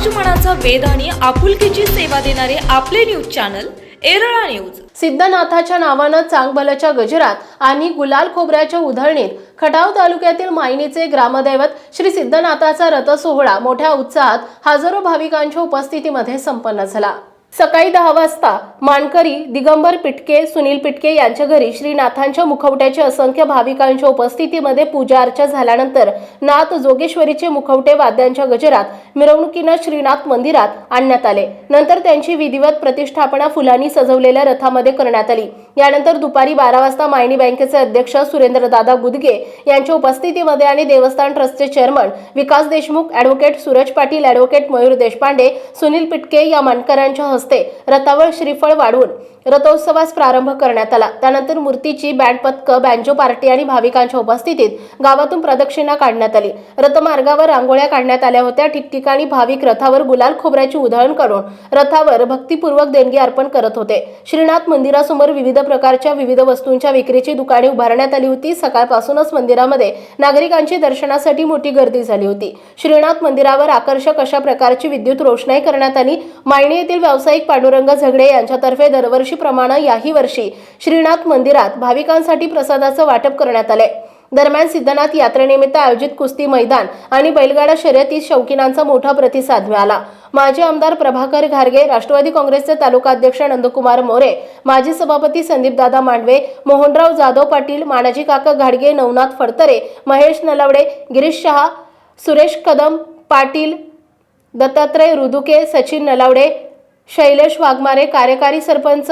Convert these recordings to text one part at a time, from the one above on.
समाजमनाचा वेद आणि आपुलकीची सेवा देणारे आपले न्यूज चॅनल एरळा न्यूज. सिद्धनाथाच्या नावानं चांगबलाच्या गजरात आणि गुलाल खोबऱ्याच्या उधळणीत खटाव तालुक्यातील मायनीचे ग्रामदैवत श्री सिद्धनाथाचा रथ सोहळा मोठ्या उत्साहात हजारो भाविकांच्या उपस्थितीमध्ये संपन्न झाला. सकाळी दहा वाजता मानकरी दिगंबर पिटके सुनील पिटके यांच्या घरी श्रीनाथांच्या मुखवट्याच्या असंख्य भाविकांच्या उपस्थितीमध्ये पूजा अर्चा झाल्यानंतर नाथ जोगेश्वरीचे मुखवटे वाद्यांच्या गजरात मिरवणुकीनं श्रीनाथ मंदिरात आणण्यात आले. नंतर त्यांची विधिवत प्रतिष्ठापना फुलांनी सजवलेल्या रथामध्ये करण्यात आली. यानंतर दुपारी बारा वाजता मायनी बँकेचे अध्यक्ष सुरेंद्रदादा गुदगे यांच्या उपस्थितीमध्ये आणि देवस्थान ट्रस्टचे chairman Vikas Deshmukh advocate Suraj Patil advocate Mayur Deshpande Sunil Pitke या मानकरांच्या हस्ते रतावळ श्रीफळ वाढवून रथोत्सवास प्रारंभ करण्यात आला. त्यानंतर मूर्तीची बँड पथकं बँजो पार्टी आणि भाविकांच्या उपस्थितीत गावातून प्रदक्षिणा काढण्यात आली. रथमार्गावर रांगोळ्या काढण्यात आल्या होत्या. ठिकठिकाणी भाविक रथावर गुलाल खोबऱ्याची उधळण करून रथावर भक्तिपूर्वक देणगी अर्पण करत होते. श्रीनाथ मंदिरासमोर विविध प्रकारच्या विविध वस्तूंच्या विक्रीची दुकाने उभारण्यात आली होती. सकाळपासूनच मंदिरामध्ये नागरिकांची दर्शनासाठी मोठी गर्दी झाली होती. श्रीनाथ मंदिरावर आकर्षक अशा प्रकारची विद्युत रोषणाई करण्यात आली. मायणी येथील व्यावसायिक पांडुरंग झगडे यांच्यातर्फे दरवर्षीप्रमाणे याही वर्षी श्रीनाथ मंदिरात भाविकांसाठी प्रसादाचं वाटप करण्यात आले दरम्यान सिद्धनाथ यात्रेनिमित्त आयोजित कुस्ती मैदान आणि बैलगाडा शर्यतीत शौकीनांचा मोठा प्रतिसाद मिळाला. माजी आमदार प्रभाकर घारगे राष्ट्रवादी काँग्रेसचे तालुका अध्यक्ष नंदकुमार मोरे माजी सभापती संदीपदादा मांडवे मोहनराव जाधव पाटील मानाजी काका घाडगे नवनाथ फडतरे महेश नलावडे गिरीश शहा सुरेश कदम पाटील दत्तात्रय रुदुके सचिन नलावडे शैलेश वाघमारे कार्यकारी सरपंच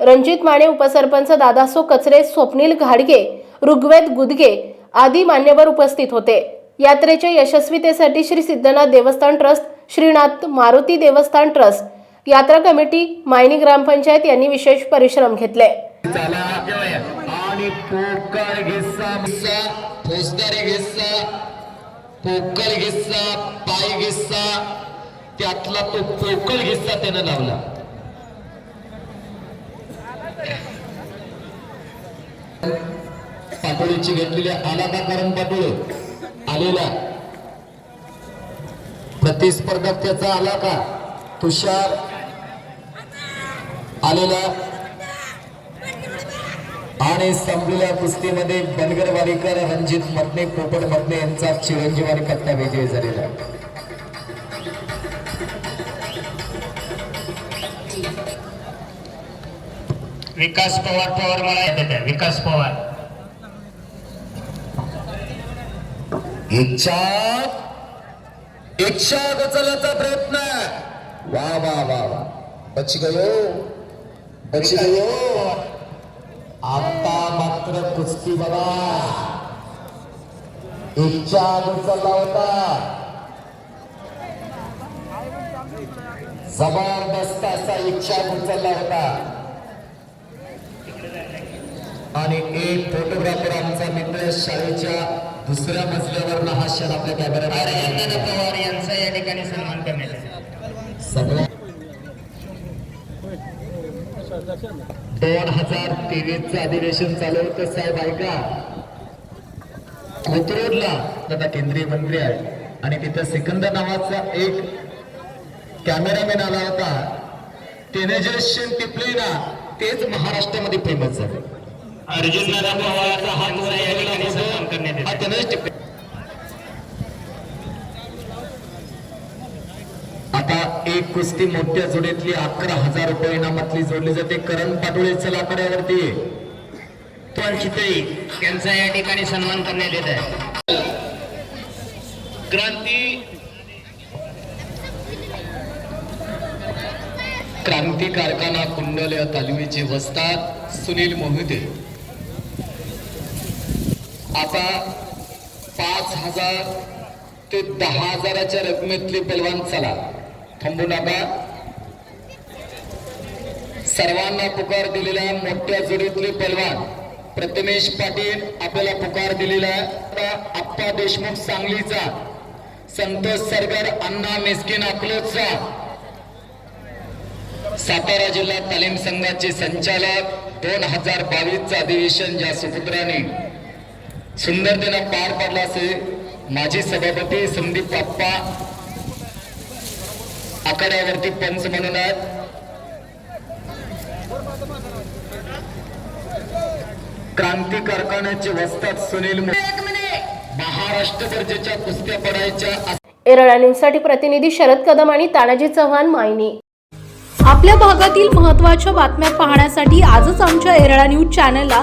रणजित माने उपसरपंच दादासो कचरे स्वप्नील घाडगे ऋग्वेद गुदगे आदी मान्यवर उपस्थित होते. यात्रेच्या यशस्वीतेसाठी श्री सिद्धनाथ देवस्थान ट्रस्ट श्रीनाथ मारुती देवस्थान ट्रस्ट यात्रा कमिटी मायनी ग्रामपंचायत यांनी विशेष परिश्रम घेतले. आणि त्यातला तो पोकळ हिस्सा त्यानं लावला. पाटोळीची घेतलेली आला का करण पाटोळे आलेला. प्रतिस्पर्धक त्याचा आला का? तुषार आलेला. आणि संपलेल्या कुस्तीमध्ये बनगर वारीकर रणजित मटणे पोपट मटणे यांचा चिरंजीवारी पत्ता विजय झालेला. विकास पवार पवार मला येत आहे विकास पवार. इच्छा इच्छा गचल्याचा प्रयत्न. वा वा वा वा. बची गयो बची गयो आता मात्र कुस्ती बघा. इच्छा उचलला होता. जबरदस्त असा इच्छा उचलला होता. आणि एक फोटोग्राफर आमचा मित्र शाळेच्या दुसऱ्या मजल्यावर हा क्षण आपल्या कॅमेरा पवार यांचा या ठिकाणी सन्मान करण्यात सगळ्या दोन हजार तेवीस च अधिवेशन चालू होतं साहेब ऐका. कोथरूडला आता केंद्रीय मंत्री आहे आणि तिथं सिकंदर नावाचा एक कॅमेरामॅन आला होता. त्याने जे टिपले ना तेच महाराष्ट्रामध्ये फेमस झाले. अर्जुन दादा पवारांचा मुद्दा या ठिकाणी सन्मान करण्यात हा येतो आता एक कुस्ती मोठ्या जोडीतली अकरा हजार रुपये इनामातली जोडली जाते. करण पाटोळेच्या लाकड्यावरती पण चितळी यांचा या ठिकाणी सन्मान करण्यात येत आहे. क्रांती क्रांती कारखाना कुंडल तालमीचे वस्ताद सुनील मोहिते. आता पाच हजार ते दहा हजाराच्या रकमेतले पलवान चला. थांबू नका. सर्वांना पुकार दिलेला मोठ्या जोडीतले पलवान प्रथमेश पाटील आपल्याला पुकार दिलेला. आप्पा देशमुख सांगलीचा. संतोष सरगर अण्णा मिस्किन अकलोजचा. सातारा जिल्हा तालीम संघाचे संचालक. दोन हजार बावीसचं अधिवेशन ज्या सुपुत्राने सुंदरतेनं पार पाडला असे माजी सभापती संदीप बाप्पा आखाड्यावरती पंच म्हणून आहेत. क्रांती कारखान्याचे वस्ताद सुनील महाराष्ट्र दर्जाच्या कुस्त्या पडायच्या एरळा न्यूजसाठी प्रतिनिधी शरद कदम आणि तानाजी चव्हाण मायनी. आपल्या भागातील महत्त्वाच्या बातम्या पाहण्यासाठी आजच आमच्या एरळा न्यूज चॅनलला